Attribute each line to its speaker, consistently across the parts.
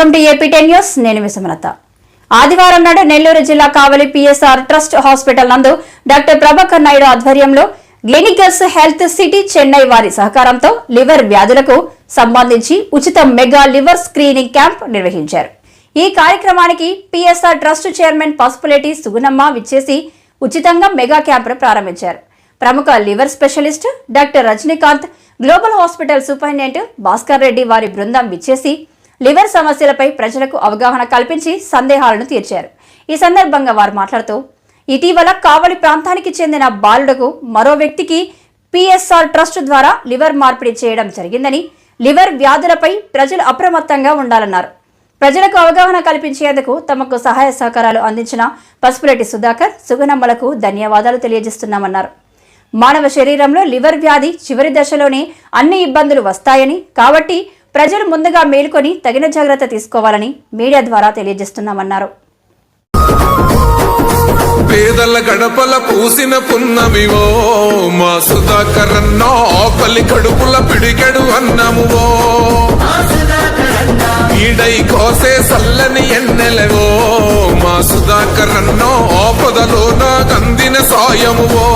Speaker 1: Welcome to AP ten news. నేను విసమలత ఆదివారం నాడు నెల్లూరు జిల్లా కావలి పిఎస్ఆర్ ట్రస్ట్ హాస్పిటల్ నందు డాక్టర్ ప్రభాకర్ నాయుడు ఆధ్వర్యంలో గ్లినికల్స్ హెల్త్ సిటీ చెన్నై వారి సహకారంతో లివర్ వ్యాధులకు సంబంధించి ఉచిత మెగా లివర్ స్క్రీనింగ్ క్యాంప్ నిర్వహించారు. ఈ కార్యక్రమానికి PSR trust chairman Pasupuleti Sugunamma విచ్చేసి ఉచితంగా మెగా క్యాంప్ను ప్రారంభించారు. ప్రముఖ liver specialist doctor Rajinikanth global hospital superintendent Bhaskar Reddy వారి బృందం విచ్చేసి లివర్ సమస్యలపై ప్రజలకు అవగాహన కల్పించి సందేహాలను తీర్చారు. ఈ సందర్భంగా వారు మాట్లాడుతూ ఇటీవల కావలి ప్రాంతానికి చెందిన బాలుడకు మరో వ్యక్తికి పిఎస్ఆర్ ట్రస్ట్ ద్వారా లివర్ మార్పిడి చేయడం జరిగిందని లివర్ వ్యాధులపై ప్రజలు అప్రమత్తంగా ఉండాలన్నారు. ప్రజలకు అవగాహన కల్పించేందుకు తమకు సహాయ సహకారాలు అందించిన పసుపురెడ్డి సుధాకర్ సుగనమ్మలకు ధన్యవాదాలు తెలియజేస్తున్నామన్నారు. మానవ శరీరంలో లివర్ వ్యాధి చివరి దశలోనే అన్ని ఇబ్బందులు వస్తాయని కాబట్టి ప్రజలు ముందుగా మేలుకొని తగిన జాగ్రత్త తీసుకోవాలని మీడియా ద్వారా తెలియజేస్తున్నామన్నారు.
Speaker 2: పేదల గడపల పూసిన పున్నమివో మా సుధాకరన్నో ఆకలి కడుపుల పిడికెడు అన్నమువో. ఈడై కోసే సల్లని ఎన్నెలవో మా సుధాకరన్నో ఆపదలో నా కందిన సాయమువో.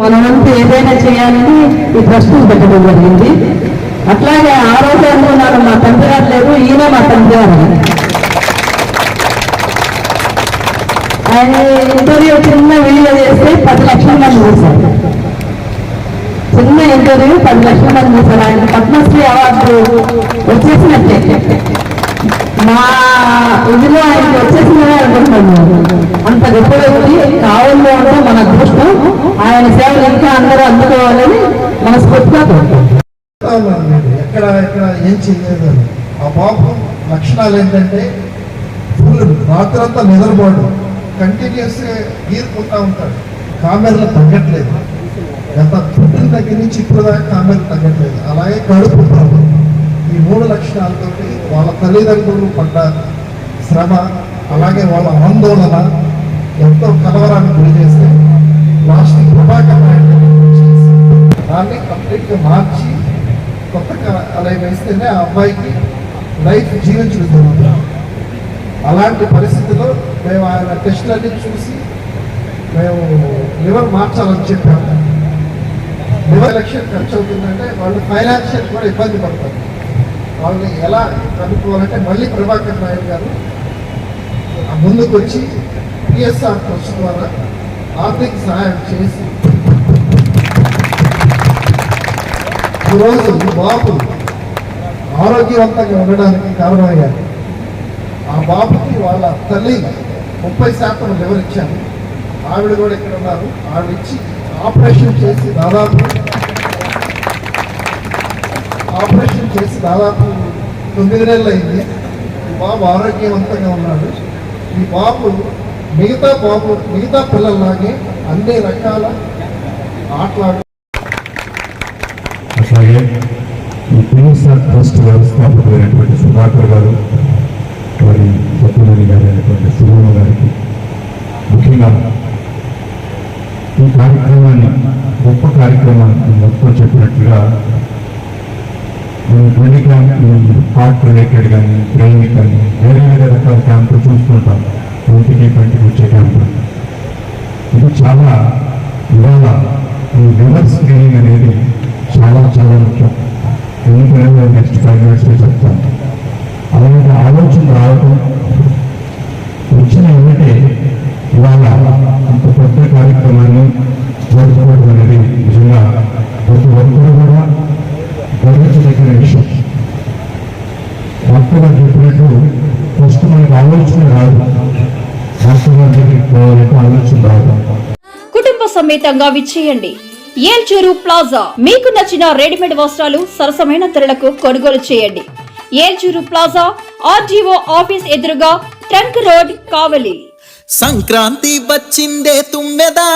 Speaker 3: మన వంతు ఏదైనా చేయాలని ఈ ప్రశ్నలు పెట్టడం జరిగింది. అట్లాగే ఆ రోజు అనుకున్నాను మా తండ్రి గారు లేరు ఈయన మా తండ్రి గారు ఆయన ఇంటర్వ్యూ చిన్న వీడియో చేస్తే పది లక్షల మంది చూశారు చిన్న ఇంటర్వ్యూ పది లక్షల మంది చూశారు ఆయన పద్మశ్రీ అవార్డు వచ్చేసినట్టే. మా ఇదిలో ఆయనకి వచ్చేసిందనే అనుకుంటున్నాను. అంత గొప్ప వ్యక్తి కావాలో ఉంటే మన అదృష్టం. ఆయన సేవలు ఇంకా అందరూ అందుకోవాలని మనస్ఫూర్తిగా
Speaker 4: ఎక్కడ ఎక్కడ ఏం చేయలేదు. ఆ పాపం లక్షణాలు ఏంటంటే ఫుల్ రాత్రంతా నిద్రపోడు. కంటిన్యూస్ గీరుకుంటా ఉంటాడు. కామెర్లు తగ్గట్లేదు. ఎంత పుట్టిన దగ్గర నుంచి ఇప్పుడు దాకా తగ్గట్లేదు. అలాగే కడుపు ప్రాబ్లం ఈ మూడు లక్షణాలతో వాళ్ళ తల్లిదండ్రులు పడ్డ శ్రమ అలాగే వాళ్ళ ఆందోళన ఎంతో కలవరానికి గురి చేస్తే లాస్ట్ ప్రభాకర్ నాయుడు దాన్ని కంప్లీట్గా మార్చి కొత్తగా అలా వేస్తేనే ఆ అబ్బాయికి లైఫ్ జీవించడం అలాంటి పరిస్థితిలో మేము ఆయన టెస్టులన్నీ చూసి మేము లివర్ మార్చాలని చెప్పాము లివర్ ఎలక్షన్ ఖర్చు అవుతుందంటే వాళ్ళు ఫైనాన్షియల్ కూడా ఇబ్బంది పడతారు. వాళ్ళని ఎలా కనుక్కోవాలంటే మళ్ళీ ప్రభాకర్ నాయుడు గారు ఆ ముందుకు వచ్చి పిఎస్ఆర్ ట్రస్ట్ ద్వారా ఆర్థిక సహాయం చేసి. ఈరోజు బాబు ఆరోగ్యవంతంగా ఉండడానికి కారణమయ్యారు. ఆ బాబుకి వాళ్ళ తల్లి ముప్పై శాతం లివర్ ఇచ్చాను ఆవిడ కూడా ఇక్కడ ఉన్నారు. ఆవిడ ఇచ్చి ఆపరేషన్ చేసి దాదాపు ఆపరేషన్ చేసి దాదాపు తొమ్మిది నెలలు అయింది ఈ బాబు ఆరోగ్యవంతంగా ఉన్నాడు. ఈ బాబు మిగతా బాబు మిగతా పిల్లల్లాగే అన్ని రకాల ఆటలాడు
Speaker 5: అట్లాగే పిఎస్ఆర్ ట్రస్ట్ వ్యవస్థాపకులైనటువంటి సుధాకర్ గారు వారి సత్యమణి గారు అయినటువంటి సుభమ గారికి ముఖ్యంగా ఈ కార్యక్రమాన్ని గొప్ప కార్యక్రమాన్ని మొత్తం చెప్పినట్లుగా ట్వంటీ క్యాంప్ హార్ట్ రిలేటెడ్ కానీ ట్రైనింగ్ కానీ వేరే వేరే రకాల క్యాంపులు చూస్తుంటాం. ఒంటికి బయటకు వచ్చే క్యాంపులు ఇది చాలా ఇవాళ ఈ రివర్స్ స్క్రీనింగ్ అనేది చాలా చాలా ముఖ్యం. ఎందుకంటే నెక్స్ట్ ఫైవ్ మినిట్స్లో చెప్తాను. అలాంటి ఆలోచన రావడం వచ్చిన ఏమిటే ఇవాళ అంత పెద్ద కార్యక్రమాన్ని జరుపుకోవడం అనేది నిజంగా ప్రతి ఒక్కరు కూడా గర్వించదగిన విషయం. డాక్టర్ గారు చెప్పినట్టు ఫస్ట్ మనకు ఆలోచన రాదు.
Speaker 1: కుటుంబ సమేతంగా విచ్చేయండి. ఏల్చూరు ప్లాజా. మీకు నచ్చిన రెడీమేడ్ వస్త్రాలు సరసమైన ధరలకు కొనుగోలు చేయండి. ఏల్చూరు ప్లాజా ఆర్జీఓ ఆఫీస్ ఎదురుగా ట్రంక్ రోడ్ కావలి.
Speaker 6: సంక్రాంతి వచ్చిందే తుమ్మెదా.